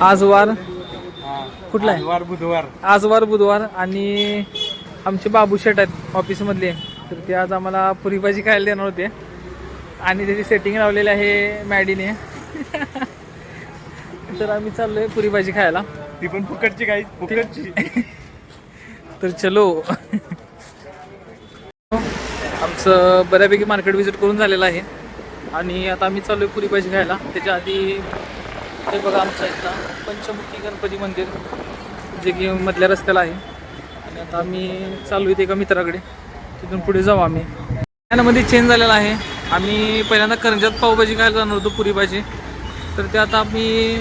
आज वार कुठला आहे? वार बुधवार. आज वार बुधवार आणि आमचे बाबू शेट आहेत ऑफिसमधले. तर ते आज आम्हाला पुरी भाजी खायला देणार होते. आणि त्याची सेटिंग लावलेली आहे मॅडीने. तर आम्ही चाललोय पुरी भाजी खायला. ती पण फुकटची काही फुकटची. तर चलो. आमचं बऱ्यापैकी मार्केट व्हिजिट करून झालेलं आहे. आणि आता आम्ही चालू आहे पुरी भाजी खायला. त्याच्या आधी हे बघा आमच्या इथला पंचमुखी गणपती मंदिर जे की मधल्या रस्त्याला आहे. आणि आता आम्ही चालू आहे एका मित्राकडे तिथून पुढे जाऊ आम्ही. मध्ये चेंज झालेला आहे. आम्ही पहिल्यांदा करंजात पावभाजी खायला जाणार होतो पुरी भाजी तर ते आता आम्ही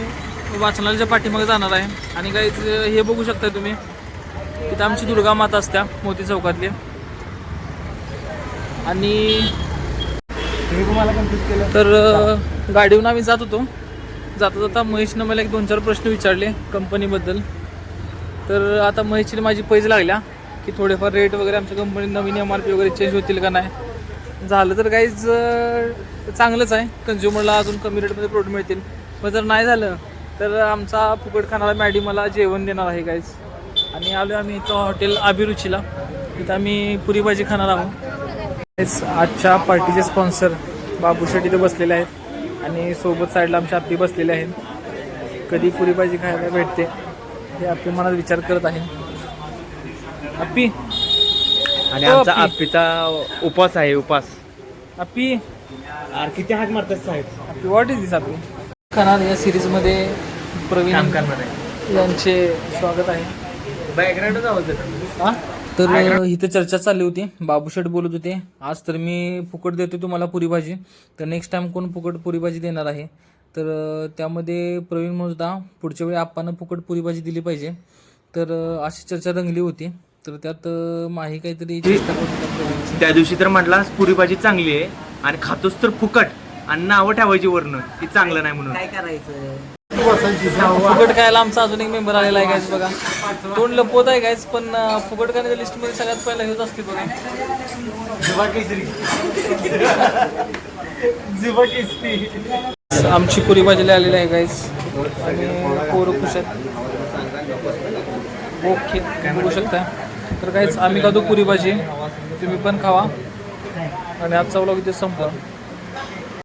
वाचनालयाच्या पाठीमागे जाणार आहे. आणि काही हे बघू शकता तुम्ही तिथं आमची दुर्गा माता असत्या मोती चौकातली. आणि तर गाडीहून आम्ही जात होतो. जाता जाता महेशनं मला एक दोन चार प्रश्न विचारले कंपनीबद्दल. तर आता महेशची माझी पैज लागल्या की थोडेफार रेट वगैरे आमच्या कंपनीत नवीन एम आर पी वगैरे चेंज होतील का नाही. झालं तर काहीच चांगलंच आहे. कन्झ्युमरला अजून कमी रेटमध्ये प्रोडक्ट मिळतील. पण जर नाही झालं तर आमचा फुकट खाणारा मॅडी मला जेवण देणार आहे काहीच आणि आलो आम्ही इथं हॉटेल अभिरुचीला. तिथं आम्ही पुरी भाजी खाणार आहोत. आजच्या पार्टीचे स्पॉन्सर बाबू शेट इथे बसलेले आहेत. आणि सोबत साईडला आमच्या आप्पी बसलेले आहेत. कधी पुरी भाजी खायला भेटते हे आप्पी मनात विचार करत आहे. आप्पी. आणि आमचा आपी. आप्पीचा उपास आहे उपास. आप्पी. अरे किती हात मारतात साहेब? आप्पी व्हॉट इज दिस आप्पी? खाणार या सिरीजमध्ये प्रवीण करणार आहे यांचे स्वागत आहे. बॅकग्राऊंडच आवाज हा? तर इथं चर्चा चालली होती. बाबू शेठ बोलत होते. आज तर मी फुकट देतो तुम्हाला पुरी भाजी तर नेक्स्ट टाइम कोण फुकट पुरी भाजी देणार आहे? तर त्यामध्ये प्रवीण म्हणत होता पुढच्या वेळी आपण फुकट पुरी भाजी दिली पाहिजे. तर अशी चर्चा रंगली होती. तर त्यात माही काहीतरी. त्या दिवशी तर म्हटला पुरी भाजी चांगली आहे आणि खातोस तर फुकट आणि नावं ठेवायची वरनं. की चांगलं नाही म्हणून. काय करायचं? फुकट खायला आमचा अजून एक मेंबर आलेला आहे गायच बघा. तोंड लपवत आहे गायच पण फुकट खाण्याच्या लिस्टमध्ये सगळ्यात पहिला हेच असते बघा. आमची पुरी भाजीला आलेली आहे गाईस आणि पोरं खुश आहेत. ओके बघू शकता. तर काहीच आम्ही खातो पुरी भाजी. तुम्ही पण खावा. आणि आजचा व्लॉग इथे संपला.